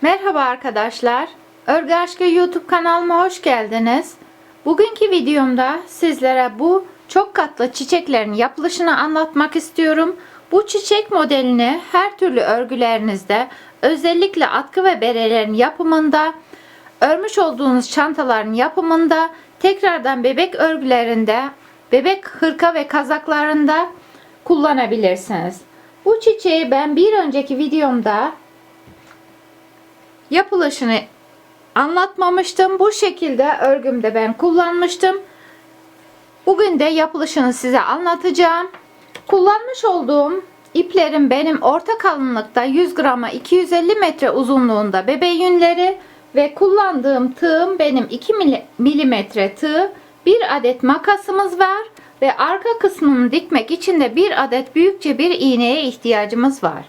Merhaba arkadaşlar. Örgü Aşkı YouTube kanalıma hoş geldiniz. Bugünkü videomda sizlere bu çok katlı çiçeklerin yapılışını anlatmak istiyorum. Bu çiçek modelini her türlü örgülerinizde, özellikle atkı ve berelerin yapımında, örmüş olduğunuz çantaların yapımında, tekrardan bebek örgülerinde, bebek hırka ve kazaklarında kullanabilirsiniz. Bu çiçeği ben bir önceki videomda yapılışını anlatmamıştım. Bu şekilde örgümde ben kullanmıştım. Bugün de yapılışını size anlatacağım. Kullanmış olduğum iplerim benim orta kalınlıkta 100 grama 250 metre uzunluğunda bebe yünleri ve kullandığım tığım benim 2 milimetre tığ. Bir adet makasımız var ve arka kısmını dikmek için de bir adet büyükçe bir iğneye ihtiyacımız var.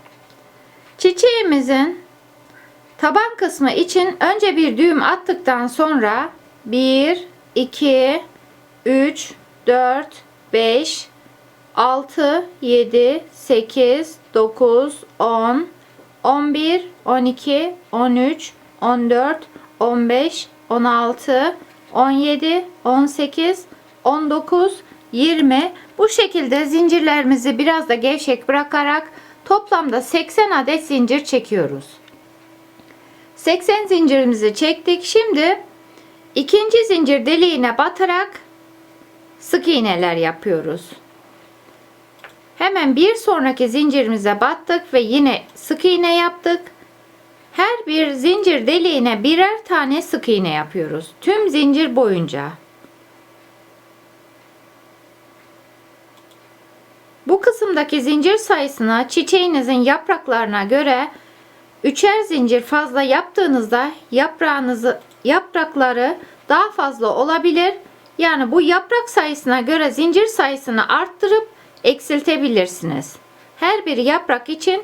Çiçeğimizin Taban kısmı için önce bir düğüm attıktan sonra 1, 2, 3, 4, 5, 6, 7, 8, 9, 10, 11, 12, 13, 14, 15, 16, 17, 18, 19, 20 bu şekilde zincirlerimizi biraz da gevşek bırakarak toplamda 80 adet zincir çekiyoruz. 80 zincirimizi çektik. Şimdi ikinci zincir deliğine batarak sık iğneler yapıyoruz. Hemen bir sonraki zincirimize battık ve yine sık iğne yaptık. Her bir zincir deliğine birer tane sık iğne yapıyoruz. Tüm zincir boyunca. Bu kısımdaki zincir sayısına çiçeğinizin yapraklarına göre Üçer zincir fazla yaptığınızda yaprağınızı yaprakları daha fazla olabilir. Yani bu yaprak sayısına göre zincir sayısını arttırıp eksiltebilirsiniz. Her bir yaprak için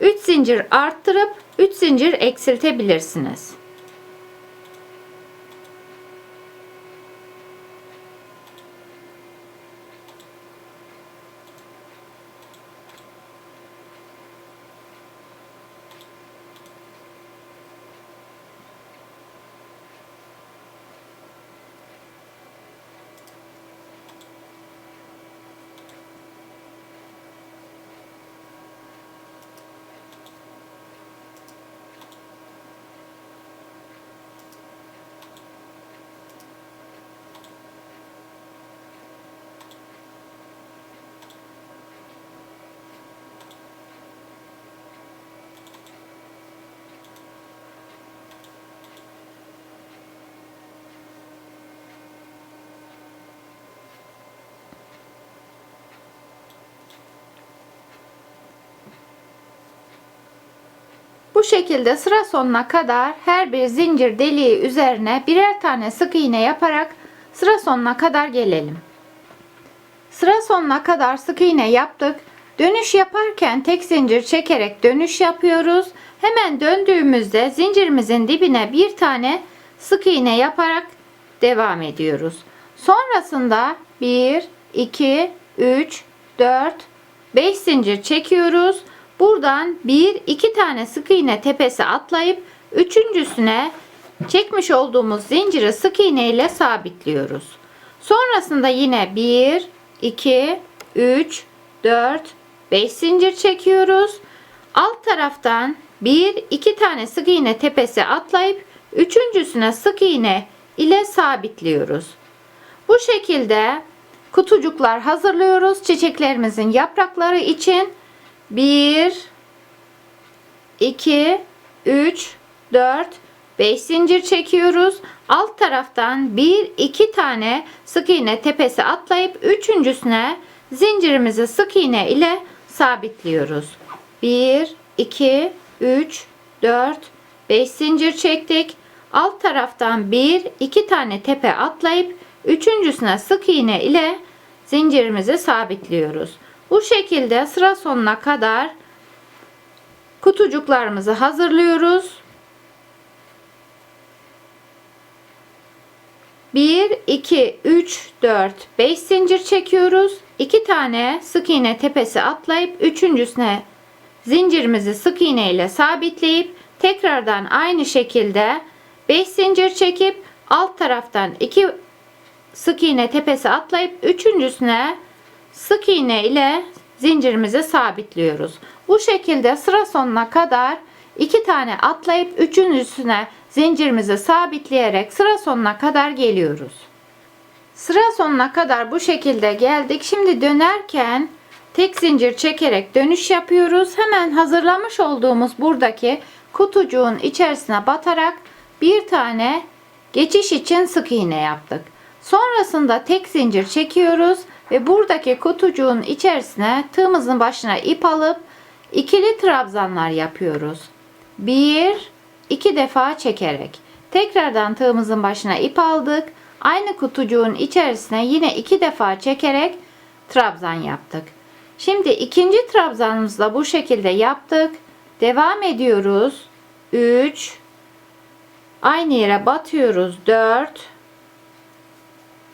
3 zincir arttırıp 3 zincir eksiltebilirsiniz. Bu şekilde sıra sonuna kadar her bir zincir deliği üzerine birer tane sık iğne yaparak sıra sonuna kadar gelelim. Sıra sonuna kadar sık iğne yaptık. Dönüş yaparken tek zincir çekerek dönüş yapıyoruz. Hemen döndüğümüzde zincirimizin dibine bir tane sık iğne yaparak devam ediyoruz. Sonrasında 1, 2, 3, 4, 5 zincir çekiyoruz. Buradan bir iki tane sık iğne tepesi atlayıp üçüncüsüne çekmiş olduğumuz zinciri sık iğne ile sabitliyoruz. Sonrasında yine 1 2 3 4 5 zincir çekiyoruz. Alt taraftan bir iki tane sık iğne tepesi atlayıp üçüncüsüne sık iğne ile sabitliyoruz. Bu şekilde kutucuklar hazırlıyoruz çiçeklerimizin yaprakları için 1 2 3 4 5 zincir çekiyoruz. Alt taraftan 1 2 tane sık iğne tepesi atlayıp üçüncüsüne zincirimizi sık iğne ile sabitliyoruz. 1 2 3 4 5 zincir çektik. Alt taraftan 1 2 tane tepe atlayıp üçüncüsüne sık iğne ile zincirimizi sabitliyoruz. Bu şekilde sıra sonuna kadar kutucuklarımızı hazırlıyoruz. 1 2 3 4 5 zincir çekiyoruz. 2 tane sık iğne tepesi atlayıp üçüncüsüne zincirimizi sık iğne ile sabitleyip tekrardan aynı şekilde 5 zincir çekip alt taraftan 2 sık iğne tepesi atlayıp üçüncüsüne sık iğne ile zincirimizi sabitliyoruz. Bu şekilde sıra sonuna kadar iki tane atlayıp üçüncüsüne zincirimizi sabitleyerek sıra sonuna kadar geliyoruz. Sıra sonuna kadar bu şekilde geldik. Şimdi dönerken tek zincir çekerek dönüş yapıyoruz. Hemen hazırlamış olduğumuz buradaki kutucuğun içerisine batarak bir tane geçiş için sık iğne yaptık. Sonrasında tek zincir çekiyoruz ve buradaki kutucuğun içerisine tığımızın başına ip alıp ikili trabzanlar yapıyoruz. Bir, iki defa çekerek. Tekrardan tığımızın başına ip aldık. Aynı kutucuğun içerisine yine iki defa çekerek trabzan yaptık. Şimdi ikinci trabzanımızı da bu şekilde yaptık. Devam ediyoruz. 3 Aynı yere batıyoruz. 4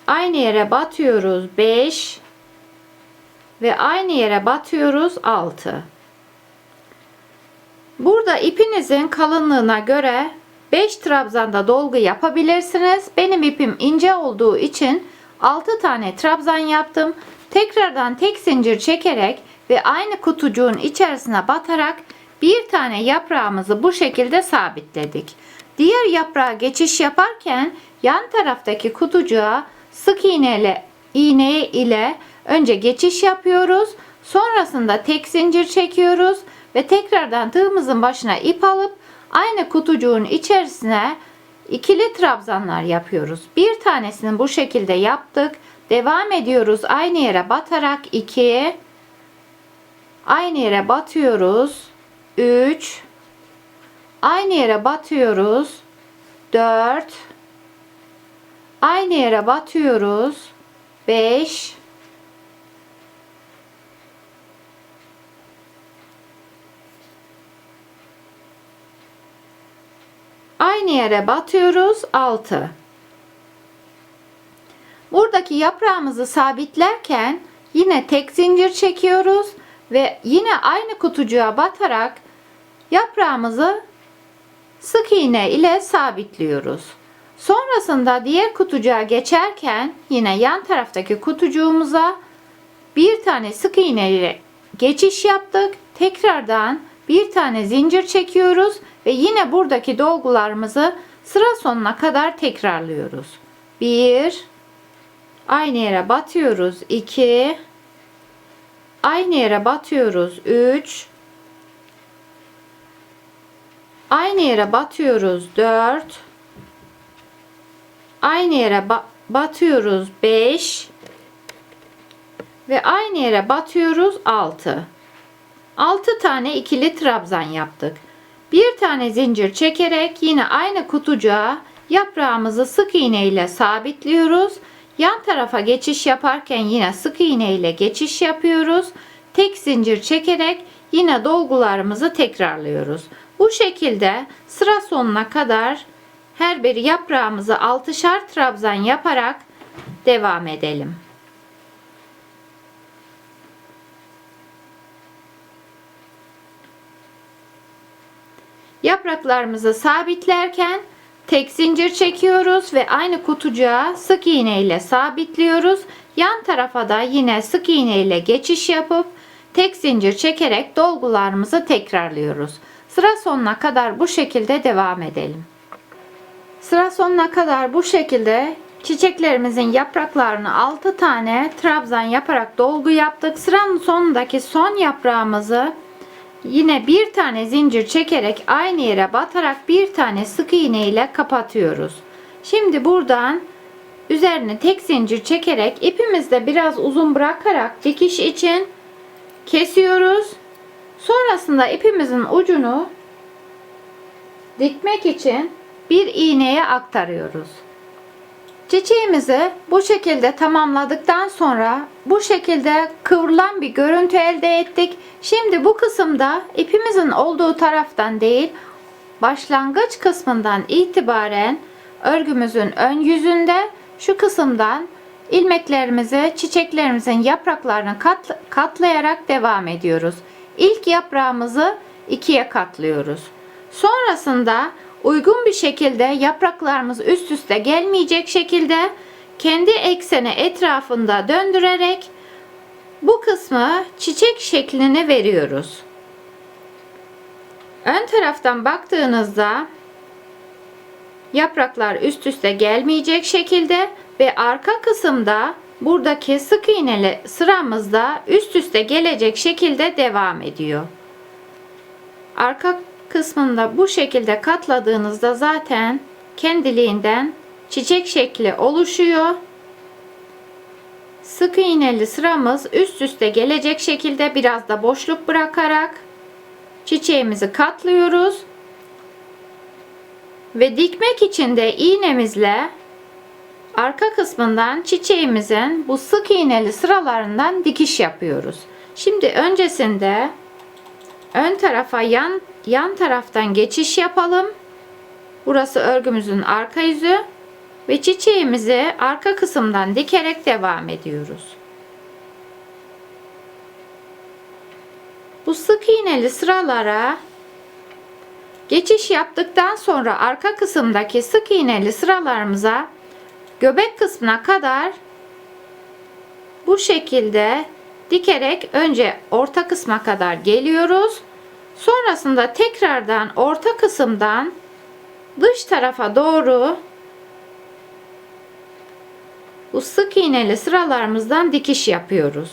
Aynı yere batıyoruz. 5 ve aynı yere batıyoruz. 6 Burada ipinizin kalınlığına göre 5 trabzanda dolgu yapabilirsiniz. Benim ipim ince olduğu için 6 tane trabzan yaptım. Tekrardan tek zincir çekerek ve aynı kutucuğun içerisine batarak bir tane yaprağımızı bu şekilde sabitledik. Diğer yaprağa geçiş yaparken yan taraftaki kutucuğa sık iğne ile, iğne ile önce geçiş yapıyoruz. Sonrasında tek zincir çekiyoruz ve tekrardan tığımızın başına ip alıp aynı kutucuğun içerisine ikili trabzanlar yapıyoruz. Bir tanesini bu şekilde yaptık. Devam ediyoruz aynı yere batarak 2 aynı yere batıyoruz 3 aynı yere batıyoruz 4 aynı yere batıyoruz. 5 aynı yere batıyoruz. 6 buradaki yaprağımızı sabitlerken yine tek zincir çekiyoruz ve yine aynı kutucuğa batarak yaprağımızı sık iğne ile sabitliyoruz. Sonrasında diğer kutucuğa geçerken yine yan taraftaki kutucuğumuza bir tane sık iğne ile geçiş yaptık. Tekrardan bir tane zincir çekiyoruz ve yine buradaki dolgularımızı sıra sonuna kadar tekrarlıyoruz. 1 aynı yere batıyoruz. 2 aynı yere batıyoruz. 3 aynı yere batıyoruz. 4 aynı yere ba- batıyoruz. 5 ve aynı yere batıyoruz. 6 6 tane ikili trabzan yaptık. Bir tane zincir çekerek yine aynı kutucuğa yaprağımızı sık iğne ile sabitliyoruz. Yan tarafa geçiş yaparken yine sık iğne ile geçiş yapıyoruz. Tek zincir çekerek yine dolgularımızı tekrarlıyoruz. Bu şekilde sıra sonuna kadar her bir yaprağımızı 6'şar trabzan yaparak devam edelim. Yapraklarımızı sabitlerken tek zincir çekiyoruz ve aynı kutucuğa sık iğne ile sabitliyoruz. Yan tarafa da yine sık iğne ile geçiş yapıp tek zincir çekerek dolgularımızı tekrarlıyoruz. Sıra sonuna kadar bu şekilde devam edelim. Sıra sonuna kadar bu şekilde çiçeklerimizin yapraklarını 6 tane trabzan yaparak dolgu yaptık. Sıranın sonundaki son yaprağımızı Yine bir tane zincir çekerek aynı yere batarak bir tane sık iğne ile kapatıyoruz. Şimdi buradan üzerine tek zincir çekerek ipimizde biraz uzun bırakarak dikiş için kesiyoruz. Sonrasında ipimizin ucunu dikmek için bir iğneye aktarıyoruz. Çiçeğimizi bu şekilde tamamladıktan sonra bu şekilde kıvrılan bir görüntü elde ettik. Şimdi bu kısımda ipimizin olduğu taraftan değil başlangıç kısmından itibaren örgümüzün ön yüzünde şu kısımdan ilmeklerimizi çiçeklerimizin yapraklarını kat, katlayarak devam ediyoruz. İlk yaprağımızı ikiye katlıyoruz. Sonrasında uygun bir şekilde yapraklarımız üst üste gelmeyecek şekilde kendi ekseni etrafında döndürerek bu kısmı çiçek şeklini veriyoruz. Ön taraftan baktığınızda yapraklar üst üste gelmeyecek şekilde ve arka kısımda buradaki sık iğneli sıramızda üst üste gelecek şekilde devam ediyor. Arka kısmında bu şekilde katladığınızda zaten kendiliğinden çiçek şekli oluşuyor. Sık iğneli sıramız üst üste gelecek şekilde biraz da boşluk bırakarak çiçeğimizi katlıyoruz. Ve dikmek için de iğnemizle arka kısmından çiçeğimizin bu sık iğneli sıralarından dikiş yapıyoruz. Şimdi öncesinde ön tarafa yan yan taraftan geçiş yapalım. Burası örgümüzün arka yüzü ve çiçeğimizi arka kısımdan dikerek devam ediyoruz. Bu sık iğneli sıralara geçiş yaptıktan sonra arka kısımdaki sık iğneli sıralarımıza göbek kısmına kadar bu şekilde dikerek önce orta kısma kadar geliyoruz. Sonrasında tekrardan orta kısımdan dış tarafa doğru bu sık iğneli sıralarımızdan dikiş yapıyoruz.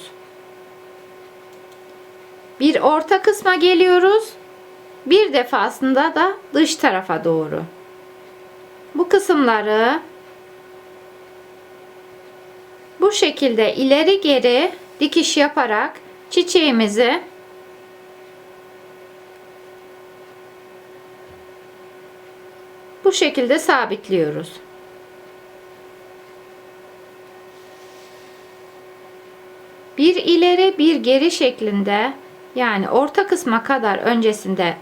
Bir orta kısma geliyoruz. Bir defasında da dış tarafa doğru. Bu kısımları bu şekilde ileri geri dikiş yaparak çiçeğimizi bu şekilde sabitliyoruz. Bir ileri bir geri şeklinde yani orta kısma kadar öncesinde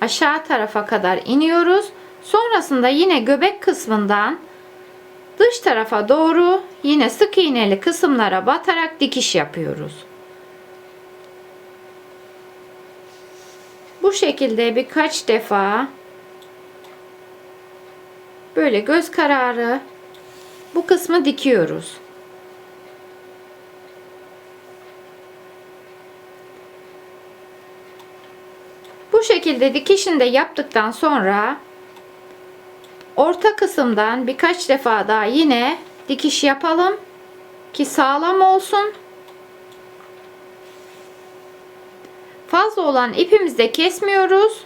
aşağı tarafa kadar iniyoruz. Sonrasında yine göbek kısmından dış tarafa doğru yine sık iğneli kısımlara batarak dikiş yapıyoruz. Bu şekilde birkaç defa böyle göz kararı bu kısmı dikiyoruz. Bu şekilde dikişini de yaptıktan sonra orta kısımdan birkaç defa daha yine dikiş yapalım ki sağlam olsun. Fazla olan ipimizi de kesmiyoruz.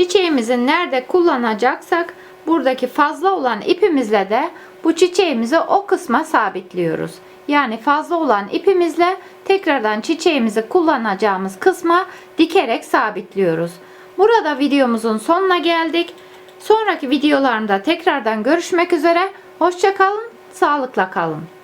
Çiçeğimizi nerede kullanacaksak buradaki fazla olan ipimizle de bu çiçeğimizi o kısma sabitliyoruz. Yani fazla olan ipimizle tekrardan çiçeğimizi kullanacağımız kısma dikerek sabitliyoruz. Burada videomuzun sonuna geldik. Sonraki videolarımda tekrardan görüşmek üzere. Hoşçakalın, sağlıkla kalın.